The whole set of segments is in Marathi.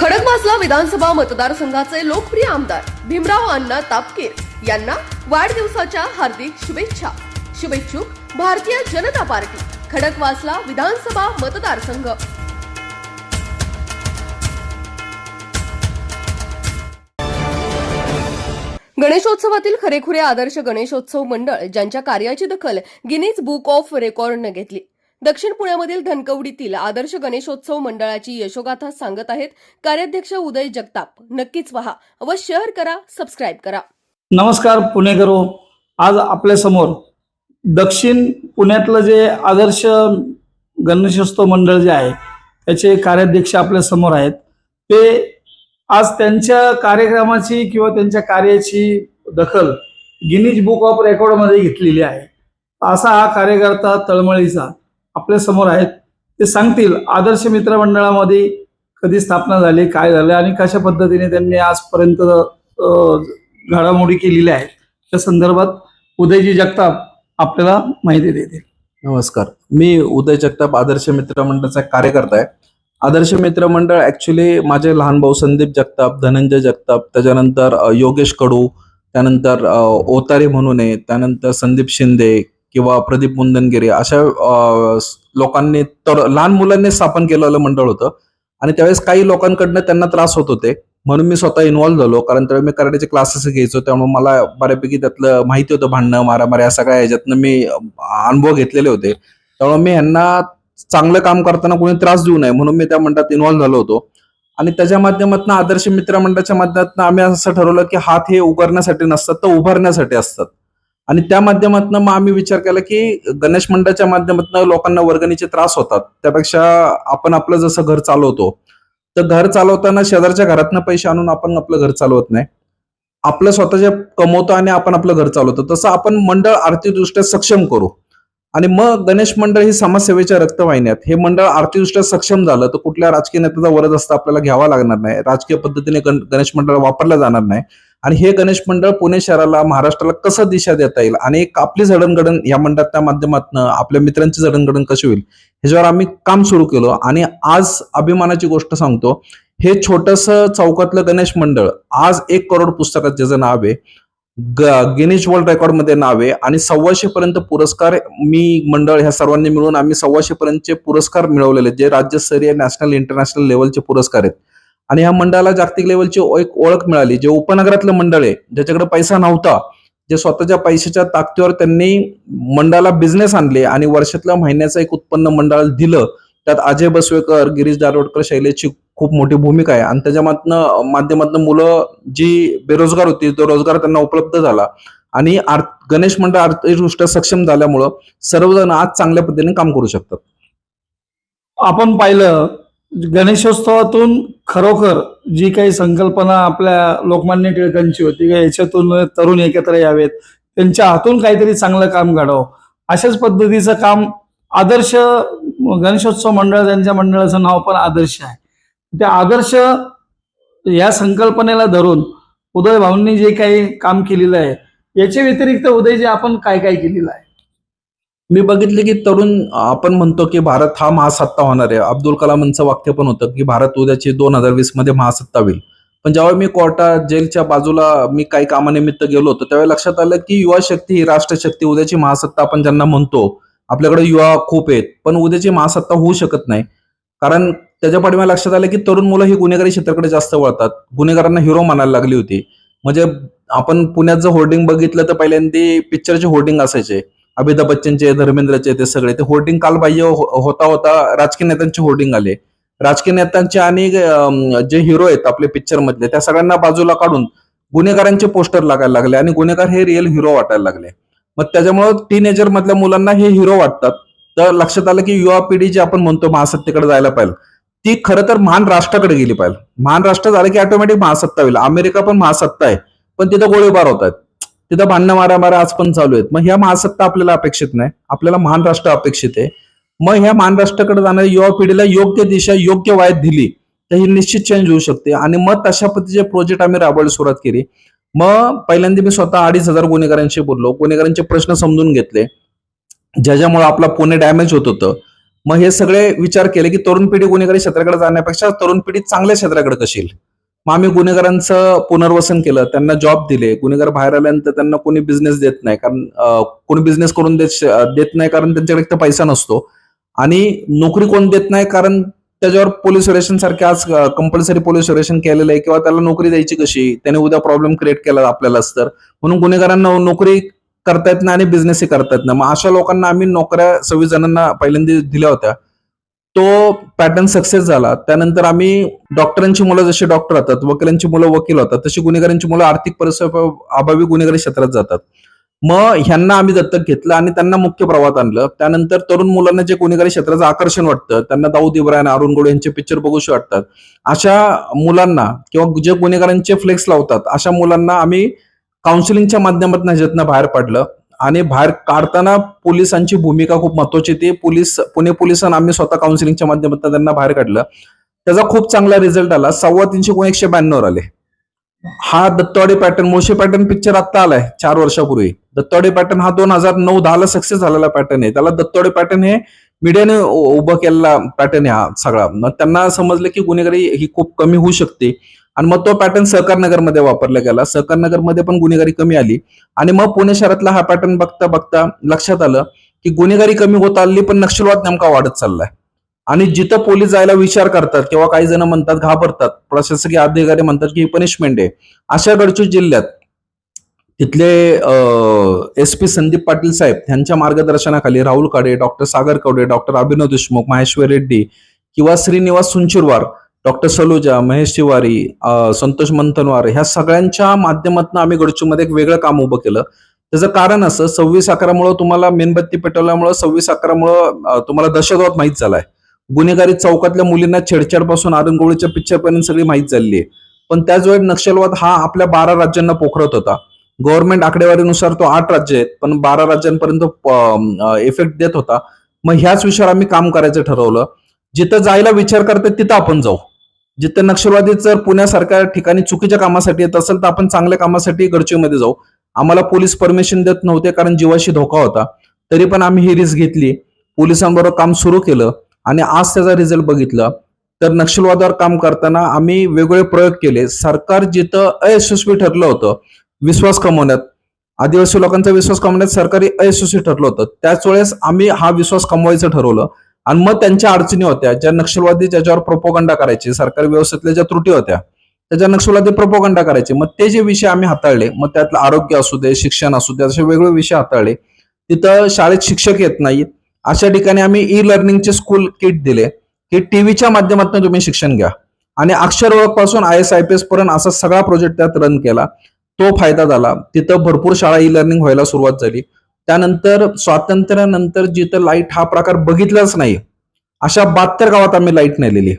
खडकवासला विधानसभा मतदारसंघाचे लोकप्रिय आमदार भीमराव अण्णा तापकीर यांना वाढदिवसाच्या हार्दिक शुभेच्छा. शुभेच्छुक भारतीय जनता पार्टी खडकवासला विधानसभा मतदारसंघ. गणेशोत्सवातील खरेखुरे आदर्श गणेशोत्सव मंडळ ज्यांच्या कार्याची दखल गिनीज बुक ऑफ रेकॉर्डनं घेतली. दक्षिण पुण्यामधील धनकवडीतील आदर्श गणेशोत्सव मंडळाची यशोगाथा सांगत आहेत कार्याध्यक्ष उदय जगताप. नक्कीच पहा व शेअर करा सबस्क्राईब करा. नमस्कार पुणेकरो आज आपल्यासमोर दक्षिण पुण्यातलं जे आदर्श गणेशोत्सव मंडळ जे आहे त्याचे कार्याध्यक्ष आपल्यासमोर आहेत. ते आज त्यांच्या कार्यक्रमाची किंवा त्यांच्या कार्याची दखल गिनीज बुक ऑफ रेकॉर्डमध्ये घेतलेली आहे. असा हा कार्यकर्ता तळमळीचा. आपल्यासमोर आहेत. ते सांगतील आदर्श मित्र मंडळामध्ये कधी स्थापना झाली काय झालं आणि कशा पद्धतीने त्यांनी आजपर्यंत घडामोडी केलेल्या आहेत? त्या संदर्भात उदयजी जगताप आपल्याला माहिती देतील. नमस्कार. मी उदय जगताप आदर्श मित्र मंडळाचा एक कार्यकर्ता आहे. आदर्श मित्र मंडळ ऍक्च्युली माझे लहान भाऊ संदीप जगताप धनंजय जगताप त्याच्यानंतर योगेश कडू त्यानंतर ओतारे म्हणून आहे त्यानंतर संदीप शिंदे किंवा प्रदीप मुंदनगिरी अशा लोकांनी तर लहान मुलांनी स्थापन केलेलं मंडळ होतं. आणि त्यावेळेस काही लोकांकडनं त्यांना त्रास होत होते. म्हणून मी स्वतः इन्व्हॉल्व्ह झालो. कारण त्यावेळी मी कराटेचे क्लासेस घ्यायचो. त्यामुळे मला बऱ्यापैकी त्यातलं माहिती होतं भांडणं मारामारी या सगळ्या ह्याच्यातनं मी अनुभव घेतलेले होते. त्यामुळे मी ह्यांना चांगलं काम करताना कोणी त्रास देऊ नये म्हणून मी त्या मंडळात इन्व्हॉल्व्ह झालो होतो. आणि त्याच्या माध्यमातून आदर्श मित्र मंडळाच्या माध्यमातून आम्ही असं ठरवलं की हात हे उगारण्यासाठी नसतात तर उभारण्यासाठी असतात. आणि त्या माध्यमातून मग आम्ही विचार केला की गणेश मंडळाच्या माध्यमातून लोकांना वर्गणीचे त्रास होतात. त्यापेक्षा आपण आपलं जसं घर चालवतो तर घर चालवताना शेजारच्या घरातनं पैसे आणून आपण आपलं घर चालवत नाही. आपलं स्वतःच्या कमवतो आणि आपण आपलं घर चालवतो. तसं आपण मंडळ आर्थिकदृष्ट्या सक्षम करू. आणि मग गणेश मंडळ ही समाजसेवेच्या रक्तवाहिन्यात. हे मंडळ आर्थिकदृष्ट्या सक्षम झालं तर कुठल्या राजकीय नेत्याचा वरद असता आपल्याला घ्यावा लागणार नाही. राजकीय पद्धतीने गणेश मंडळ वापरलं जाणार नाही. आणि हे गणेश मंडळ पुणे शहराला महाराष्ट्राला कसं दिशा देता येईल? आणि एक आपली जडणघडण या मंडळाच्या माध्यमातून आपल्या मित्रांची जडणघडण कशी होईल? ह्याच्यावर आम्ही काम सुरू केलं. आणि आज अभिमानाची गोष्ट सांगतो हे छोटस चौकातलं गणेश मंडळ आज एक करोड पुस्तकात ज्याचं नाव आहे ग- गिनीज वर्ल्ड रेकॉर्डमध्ये नाव आहे. आणि सव्वाशे पर्यंत पुरस्कार मी मंडळ ह्या सर्वांनी मिळून आम्ही सव्वाशे पर्यंतचे पुरस्कार मिळवलेले आहेत, जे राज्यस्तरीय नॅशनल इंटरनॅशनल लेवलचे पुरस्कार आहेत. आणि ह्या मंडळाला जागतिक लेवलची एक ओळख मिळाली. जे उपनगरातलं मंडळ आहे ज्याच्याकडे पैसा नव्हता जे स्वतःच्या पैशाच्या ताकदीवर त्यांनी मंडळाला बिझनेस आणले आणि वर्षातल्या महिन्याचं एक उत्पन्न मंडळाला दिलं त्यात अजय बसवेकर गिरीश दारोडकर शैलेची खूप मोठी भूमिका आहे. आणि त्याच्यामधनं माध्यमातून मुलं जी बेरोजगार होती तो रोजगार त्यांना उपलब्ध झाला. आणि गणेश मंडळ आर्थिकदृष्ट्या सक्षम झाल्यामुळं सर्वजण आज चांगल्या पद्धतीने काम करू शकतात. आपण पाहिलं गणेशोत्सवातून खरोखर जी काही संकल्पना आपल्या लोकमान्य टिळकांची होती की याच्यातून तरुण एकत्र यावेत त्यांच्या हातून काहीतरी चांगलं काम घडावं अशाच पद्धतीचं काम आदर्श गणेशोत्सव मंडळ त्यांच्या मंडळाचं नाव पण आदर्श आहे. त्या आदर्श या संकल्पनेला धरून उदय भाऊंनी जे काही काम केलेलं आहे याच्या व्यतिरिक्त उदय जे आपण काय काय केलेलं आहे? मी बघितले की तरुण आपण म्हणतो की भारत हा महासत्ता होणार आहे. अब्दुल कलामांचं वाक्य पण होतं की भारत उद्याची दोन हजार वीसमध्ये महासत्ता होईल. पण जेव्हा मी कोटा जेलच्या बाजूला मी काही कामानिमित्त गेलो होतो त्यावेळी लक्षात आलं की युवा शक्ती ही राष्ट्रशक्ती उद्याची महासत्ता आपण ज्यांना म्हणतो आपल्याकडे युवा खूप आहेत. पण उद्याची महासत्ता होऊ शकत नाही. कारण त्याच्या मला लक्षात आलं की तरुण मुलं ही गुन्हेगारी क्षेत्राकडे जास्त वळतात. गुन्हेगारांना हिरो म्हणायला लागली होती. म्हणजे आपण पुण्यात जर होर्डिंग बघितलं तर पहिल्यांदा पिक्चरचे होर्डिंग असायचे. अमिताभ बच्चनचे धर्मेंद्रचे ते सगळे. ते होर्डिंग कालबाह्य हो- होता होता राजकीय नेत्यांचे होर्डिंग आले. राजकीय नेत्यांचे आणि जे हिरो आहेत आपले पिक्चर मधले त्या सगळ्यांना बाजूला काढून गुन्हेगारांचे पोस्टर लागायला लागले आणि गुन्हेगार हे रिअल हिरो वाटायला लागले. मग त्याच्यामुळे टीनेजर मधल्या मुलांना हे हिरो वाटतात. तर लक्षात आलं की युवा पिढी जी आपण म्हणतो महासत्तेकडे जायला पाहिजे ती खरं तर महान राष्ट्राकडे गेली पाहिजे महान राष्ट्र झालं की ऑटोमॅटिक महासत्ता होईल. अमेरिका पण महासत्ता आहे. पण तिथं गोळीबार होत आहेत. तिथं भांडणं मारामारा आज पण चालू आहेत. मग ह्या महासत्ता आपल्याला अपेक्षित नाही. आपल्याला महान राष्ट्र अपेक्षित आहे. मग ह्या महान राष्ट्राकडे जाणाऱ्या युवा पिढीला योग्य दिशा योग्य वायत दिली तर ही निश्चित चेंज होऊ शकते. आणि मग तशा पद्धतीचे प्रोजेक्ट आम्ही राबवायला सुरुवात केली. मग पहिल्यांदा मी स्वतः अडीच हजार गुन्हेगारांशी बोललो. गुन्हेगारांचे प्रश्न समजून घेतले. ज्याच्यामुळे आपला पुणे डॅमेज होत होतं. मग हे सगळे विचार केले की तरुण पिढी गुन्हेगारी क्षेत्राकडे जाण्यापेक्षा तरुण पिढी चांगल्या क्षेत्राकडे कशी येईल? मग आम्ही गुन्हेगारांचं पुनर्वसन केलं त्यांना जॉब दिले. गुन्हेगार बाहेर आल्यानंतर त्यांना कोणी बिझनेस देत नाही कारण कोणी बिझनेस करून देत देत नाही कारण त्यांच्याकडे एक तर पैसा नसतो. आणि नोकरी कोण देत नाही कारण त्याच्यावर पोलीस रेशन सारखे आज कंपल्सरी पोलीस रेशन केलेलं आहे किंवा त्याला नोकरी द्यायची कशी? त्याने उद्या प्रॉब्लेम क्रिएट केला आपल्यालाच तर म्हणून गुन्हेगारांना नोकरी करता येत नाही आणि बिझनेसही करता येत नाही. मग अशा लोकांना आम्ही नोकऱ्या सव्वीस जणांना पहिल्यांदा दिल्या होत्या. तो पॅटर्न सक्सेस झाला. त्यानंतर आम्ही डॉक्टरांची मुलं जशी डॉक्टर होतात वकिलांची मुलं वकील होतात तशी गुन्हेगारांची मुलं आर्थिक परिसर अभावी गुन्हेगारी क्षेत्रात जातात. मग ह्यांना आम्ही दत्तक घेतलं आणि त्यांना मुख्य प्रवाहात आणलं. त्यानंतर तरुण मुलांना जे गुन्हेगारी क्षेत्राचं आकर्षण वाटतं त्यांना दाऊद इब्राहिम अरुण गोडे यांचे पिक्चर बघूशी वाटतात. अशा मुलांना किंवा जे गुन्हेगारांचे फ्लेक्स लावतात अशा मुलांना आम्ही काउन्सिलिंगच्या माध्यमातून ह्याच्यातनं बाहेर पडलं. आणि बाहेर काढताना पोलिसांची भूमिका खूप महत्वाची ती पोलीस पुणे पोलिसांना आम्ही स्वतः काउन्सिलिंगच्या माध्यमातून त्यांना बाहेर काढलं. त्याचा खूप चांगला रिझल्ट आला. सव्वा तीनशे कोण एकशे ब्याण्णव आले. हा Dattawade pattern Moshe pattern picture आता आलाय चार वर्षापूर्वी. दत्तवाडे पॅटर्न हा दोन हजार नऊ दहा ला सक्सेस झालेला पॅटर्न आहे. त्याला दत्तवाडे पॅटर्न हे मीडियाने उभं केलेला पॅटर्न आहे हा सगळा. मग त्यांना समजलं की गुन्हेगारी ही खूप कमी होऊ शकते. आणि मग तो पॅटर्न सहकार नगरमध्ये वापरला गेला. सहकार नगरमध्ये पण गुन्हेगारी कमी आली. आणि मग पुणे शहरातला हा पॅटर्न बघता बघता लक्षात आलं की गुन्हेगारी कमी होत आली पण नक्षलवाद नेमका वाढत चाललाय. आणि जिथं पोलीस जायला विचार करतात किंवा काही जण म्हणतात घाबरतात प्रशासकीय अधिकारी म्हणतात की पनिशमेंट आहे. अशा गडचिरोली जिल्ह्यात तिथले एस पी संदीप पाटील साहेब यांच्या मार्गदर्शनाखाली राहुल काडे डॉक्टर सागर कवडे डॉक्टर अभिनव देशमुख महेश्वर रेड्डी किंवा श्रीनिवास सुंचुरवार डॉक्टर सलुजा महेश तिवारी संतोष मंथनवार ह्या सगळ्यांच्या माध्यमातून आम्ही गडचूमध्ये एक वेगळं काम उभं केलं. त्याचं कारण असं सव्वीस अकरामुळं तुम्हाला मेणबत्ती पेटवल्यामुळं सव्वीस अकरामुळं तुम्हाला दहशतवाद माहीत झालाय. गुन्हेगारी चौकातल्या मुलींना छेडछाडपासून आरंगोळीच्या पिक्चरपर्यंत सगळी माहीत झाली आहे. पण त्याच वेळेस नक्षलवाद हा आपल्या बारा राज्यांना पोखरत होता. गव्हर्नमेंट आकडेवारीनुसार तो आठ राज्य आहेत पण बारा राज्यांपर्यंत इफेक्ट देत होता. मग ह्याच विषयावर आम्ही काम करायचं ठरवलं. जिथं जायला विचार करतात तिथं आपण जाऊ. जिथं नक्षलवादी जर पुण्यासारख्या ठिकाणी चुकीच्या कामासाठी येत असेल तर आपण चांगल्या कामासाठी गडचिरोलीमध्ये जाऊ. आम्हाला पोलीस परमिशन देत नव्हते कारण जीवाशी धोका होता. तरी पण आम्ही ही रिस्क घेतली. पोलिसांबरोबर काम सुरू केलं आणि आज त्याचा रिझल्ट बघितला. तर नक्षलवादावर काम करताना आम्ही वेगवेगळे प्रयोग केले. सरकार जिथं अयशस्वी ठरलं होतं विश्वास कमवण्यात आदिवासी लोकांचा विश्वास कमवण्यात सरकारी अयशस्वी ठरलं होतं. त्याच वेळेस आम्ही हा विश्वास कमवायचं ठरवलं. आणि मग त्यांच्या अडचणी होत्या. ज्या नक्षलवादी ज्याच्यावर प्रोपोगंडा करायचे सरकारी व्यवस्थेतल्या ज्या त्रुटी होत्या त्याच्या नक्षलवादी प्रोपोगंडा करायचे. मग ते जे विषय आम्ही हाताळले मग त्यातलं आरोग्य असू दे शिक्षण असू दे असे वेगवेगळे विषय हाताळले. तिथं शाळेत शिक्षक येत नाहीत. अशा ठिकाणी आम्ही ई लर्निंगचे स्कूल किट दिले की टीव्हीच्या माध्यमातून तुम्ही शिक्षण घ्या. आणि अक्षर ओळखपासून I S I P S पर्यंत असा सगळा प्रोजेक्ट त्यात रन केला. तो फायदा झाला. तिथं भरपूर शाळा ई लर्निंग व्हायला सुरुवात झाली. त्यानंतर स्वातंत्र्यानंतर जिथं लाइट हा प्रकार बघितलाच नाही अशा बहात्तर गावात आम्ही लाइट नेलेली.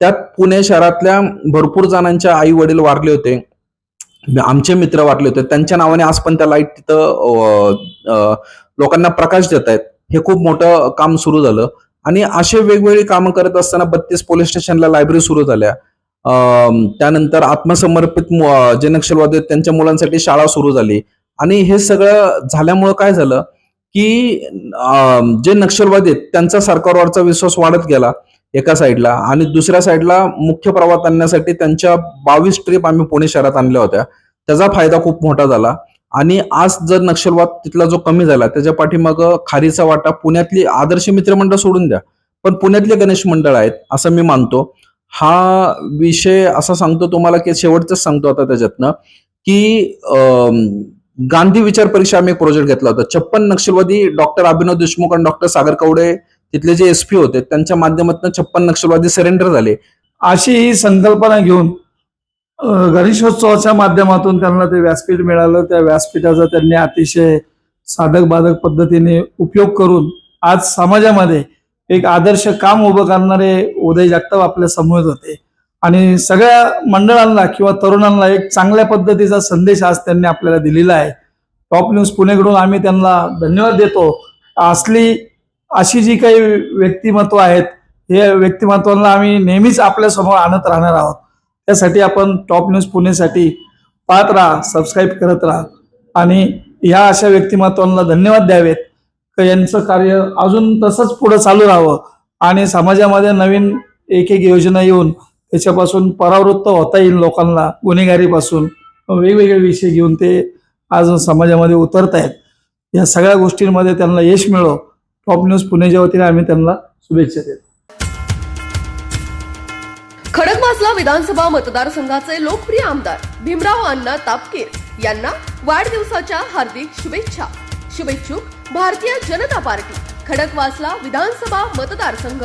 त्यात पुणे शहरातल्या भरपूर जणांच्या आई वडील वारले होते. आमचे मित्र वारले होते. त्यांच्या नावाने आज पण त्या लाइट तिथं लोकांना प्रकाश देत आहेत. हे खूप मोठं काम सुरू झालं. आणि असे वेगवेगळी कामं करत असताना बत्तीस पोलीस स्टेशनला लायब्ररी सुरू झाल्या. त्यानंतर आत्मसमर्पित जे नक्षलवादी आहेत. त्यांच्या मुलांसाठी शाळा सुरू झाली. आणि हे सगळं झाल्यामुळं काय झालं की जे नक्षलवादी आहेत त्यांचा सरकारवरचा विश्वास वाढत गेला एका साईडला. आणि दुसऱ्या साईडला मुख्य प्रवाहात आणण्यासाठी त्यांच्या बावीस ट्रिप आम्ही पुणे शहरात आणल्या होत्या. त्याचा फायदा खूप मोठा झाला. आणि आज जर नक्षलवाद तिथला जो कमी झाला त्याच्या पाठीमाग खारीचा वाटा पुण्यातली आदर्श मित्रमंडळ सोडून द्या. पण पुण्यातले गणेश मंडळ आहेत असं मी मानतो. हा विषय असा सांगतो तुम्हाला की शेवटच सांगतो आता त्याच्यातनं की गांधी विचार परीक्षा आम्ही एक प्रोजेक्ट घेतला होता. छप्पन नक्षलवादी डॉक्टर अभिनव देशमुख आणि डॉक्टर सागर कवडे तिथले जे एसपी होते त्यांच्या माध्यमातून छप्पन नक्षलवादी सरेंडर झाले. अशी ही संकल्पना घेऊन गणेशोत्सवाच्या माध्यमातून त्यांना ते व्यासपीठ मिळालं. त्या व्यासपीठाचा त्यांनी अतिशय साधक बाधक पद्धतीने उपयोग करून आज समाजामध्ये एक आदर्श काम उभं करणारे उदय जगताप आपल्यासमोर होते. आणि सगळ्या मंडळांना किंवा तरुणांना एक चांगल्या पद्धतीचा संदेश आज त्यांनी आपल्याला दिलेला आहे. टॉप न्यूज पुणेकडून आम्ही त्यांना धन्यवाद देतो. असली अशी जी काही व्यक्तिमत्व आहेत हे व्यक्तिमत्वांना आम्ही नेहमीच आपल्यासमोर आणत राहणार आहोत. त्यासाठी आपण टॉप न्यूज पुणेसाठी पाहत राहा सबस्क्राईब करत राहा. आणि ह्या अशा व्यक्तिमत्वांना धन्यवाद द्यावेत. यांचं कार्य अजून तसंच पुढे चालू राहावं आणि समाजामध्ये नवीन एक एक योजना येऊन त्याच्यापासून परावृत्त होता येईल लोकांना गुन्हेगारीपासून. वेगवेगळे विषय घेऊन ते आज समाजामध्ये उतरत आहेत या सगळ्या गोष्टींमध्ये त्यांना यश मिळो. टॉप न्यूज पुणेच्या वतीने आम्ही त्यांना शुभेच्छा देतो. खडकवासला विधानसभा मतदारसंघाचे लोकप्रिय आमदार भीमराव अण्णा तापकीर यांना वाढदिवसाच्या हार्दिक शुभेच्छा. शुभेच्छुक भारतीय जनता पार्टी खडकवासला विधानसभा मतदारसंघ.